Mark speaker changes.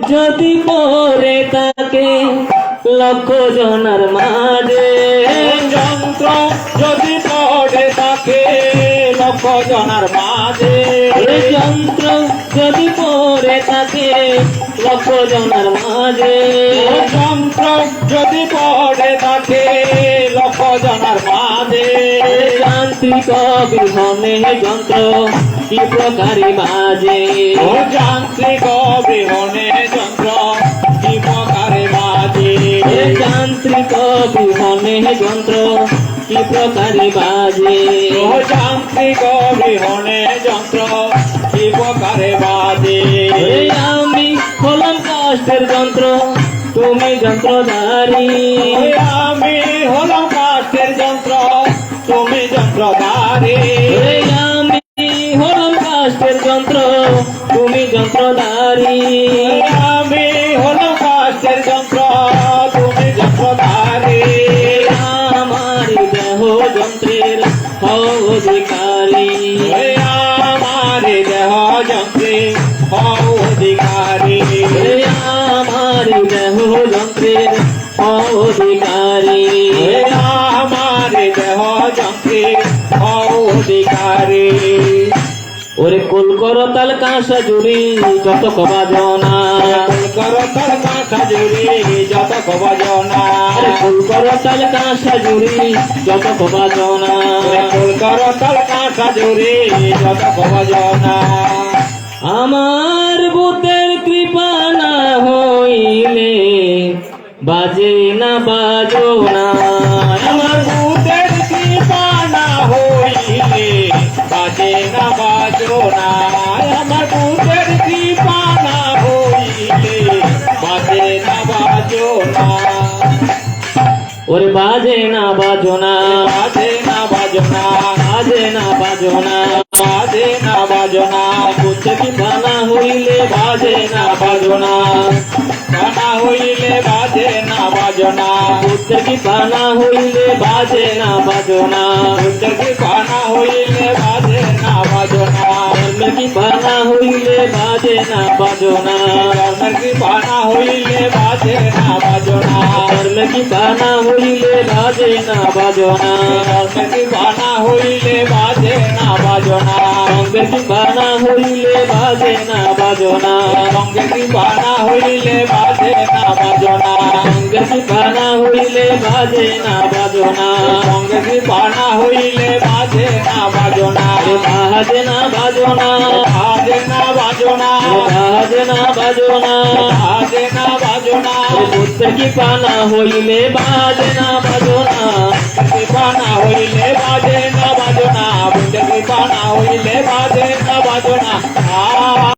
Speaker 1: যদি পরে তাকে লক্ষ জনার মাঝে।
Speaker 2: যন্ত্র যদি পড়ে তাকে লক্ষ জনার মাঝে।
Speaker 1: যন্ত্র যদি পরে তাকে লক্ষ জনার মাঝে।
Speaker 2: যন্ত্র যদি পড়ে
Speaker 1: যান্ত্রিক বিহনে যন্ত্র কি প্রকারে বাজে?
Speaker 2: ও যান্ত্রিক বিহনে যন্ত্র কি প্রকারে বাজে?
Speaker 1: যান্ত্রিক বিহনে যন্ত্র কি প্রকারে বাজে?
Speaker 2: ও যান্ত্রিক বিহনে যন্ত্র কি প্রকারে বাজে?
Speaker 1: আমি হলাম কাষ্টের যন্ত্র তুমি যন্ত্রধারী।
Speaker 2: আমি হলাম যন্ত্রধারী
Speaker 1: এই আমি হলাম কাষ্টের যন্ত্র তুমি যন্ত্রধারী
Speaker 2: আমি হলাম কাষ্টের যন্ত্র তুমি যন্ত্রধারী
Speaker 1: আমার দেহ যন্ত্রের অধিকারী
Speaker 2: ওই আমার দেহ যন্ত্রে হও অধিকারী
Speaker 1: এই আমার দেহ যন্ত্রের অধিকারী
Speaker 2: অধিকারী।
Speaker 1: ওরে কুল করো তাল কাঁসা জুড়ি যত কবাজনা
Speaker 2: করো তার কাঁথা জুড়ি যত কবজনা
Speaker 1: আরে কুল করো তাল কাঁসা জুড়ি যত কবাজনা
Speaker 2: ফুল করো তার কাঁথা জুড়ি যত কবজনা
Speaker 1: আমার বুতের কৃপা না হইলে বাজে না বাজো না
Speaker 2: আমার बाजे ना बाजो ना बाजे ना। बाजो ना बाजे ना। बाजो ना
Speaker 1: बाजे ना। बाजो ना बाजे
Speaker 2: ना बाजो ना कुछ
Speaker 1: भी खाना होइले बाजे
Speaker 2: ना बाजो ना। भाना
Speaker 1: हुई ले बाजे ना बाजो ना। कुछ भी
Speaker 2: हुई ले बाजे ना बाजो ना।
Speaker 1: कुछ भी खाना ले বাজে না বাজো না ধর্মের
Speaker 2: কৃপানা হইলে বাজে না বাজো না
Speaker 1: ধর্মের কৃপা না হইলে বাজে না বাজো না
Speaker 2: ধর্মের কৃপানা হইলে বাজে না বাজো না
Speaker 1: সঙ্গের কৃপা হইলে বাজে না বাজো না
Speaker 2: সঙ্গে কৃপানা হইলে বাজে না বাজো না
Speaker 1: সঙ্গের কৃপা হইলে বাজে না বাজো না
Speaker 2: সঙ্গে কৃপানা হইলে বাজে না বাজো না
Speaker 1: বাজে না বাজো না
Speaker 2: বাজে না
Speaker 1: बाजोना भाजना बाजोना भाजना बाजोना. पुस्तकी
Speaker 2: पाना होईले भाजना बाजोना पुस्तकी पाना होईले भाजना बाजोना. पाना होईले भाजना बाजोना.